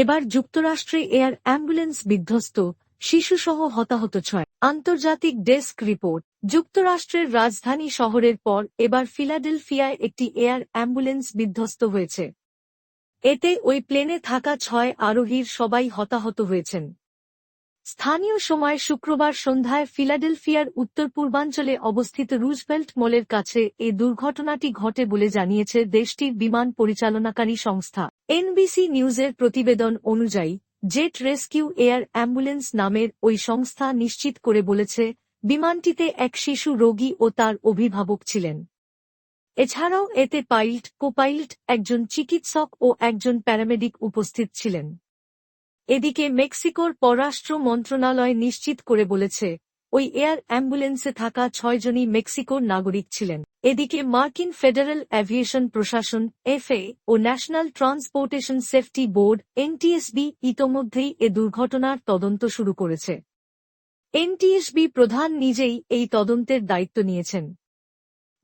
এবার যুক্তরাষ্ট্রে air ambulance বিধ্বস্ত, শিশুসহ হতাহত ছয়। আন্তর্জাতিক ডেস্ক রিপোর্ট। যুক্তরাষ্ট্রের রাজধানী শহরের পর এবার ফিলাডেলফিয়ায় একটি এয়ার অ্যাম্বুলেন্স বিধ্বস্ত হয়েছে। এতে ওই প্লেনে থাকা ছয় আরোহীর সবাই হতাহত হয়েছেন। স্থানীয় সময় শুক্রবার সন্ধ্যায় ফিলাডেলফিয়ার উত্তর পূর্বাঞ্চলে অবস্থিত রুজভেল্ট মলের কাছে এ দুর্ঘটনাটি ঘটে বলে জানিয়েছে দেশটির বিমান পরিচালনাকারী সংস্থা। এনবিসি নিউজের প্রতিবেদন অনুযায়ী, জেট রেস্কিউ এয়ার অ্যাম্বুলেন্স নামের ওই সংস্থা নিশ্চিত করে বলেছে, বিমানটিতে এক শিশু রোগী ও তার অভিভাবক ছিলেন। এছাড়াও এতে পাইলট, কোপাইলট, একজন চিকিৎসক ও একজন প্যারামেডিক উপস্থিত ছিলেন। এদিকে মেক্সিকোর পররাষ্ট্র মন্ত্রণালয় নিশ্চিত করে বলেছে, ওই এয়ার অ্যাম্বুলেন্সে থাকা ছয়জনই মেক্সিকোর নাগরিক ছিলেন। এদিকে মার্কিন ফেডারেল অ্যাভিয়েশন প্রশাসন, এফএ, ও national transportation safety board, NTSB, ইতোমধ্যেই এ দুর্ঘটনার তদন্ত শুরু করেছে। এনটিএসবি প্রধান নিজেই এই তদন্তের দায়িত্ব নিয়েছেন।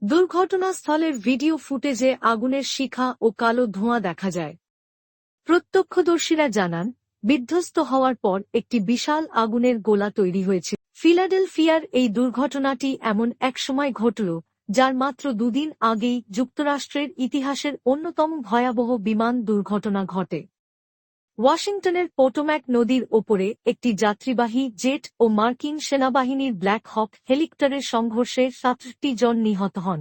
দুর্ঘটনাস্থলের ভিডিও ফুটেজে আগুনের শিখা ও কালো ধোঁয়া দেখা যায়। প্রত্যক্ষদর্শীরা জানান বিধ্বস্ত হওয়ার পর একটি বিশাল আগুনের গোলা তৈরি হয়েছে। ফিলাডেলফিয়ার এই দুর্ঘটনাটি এমন এক সময় ঘটল, যার মাত্র দুদিন আগেই যুক্তরাষ্ট্রের ইতিহাসের অন্যতম ভয়াবহ বিমান দুর্ঘটনা ঘটে। ওয়াশিংটনের পোটোম্যাক নদীর ওপরে একটি যাত্রীবাহী জেট ও মার্কিন সেনাবাহিনীর ব্ল্যাক হক হেলিকপ্টারের সংঘর্ষে সাতটি জন নিহত হন।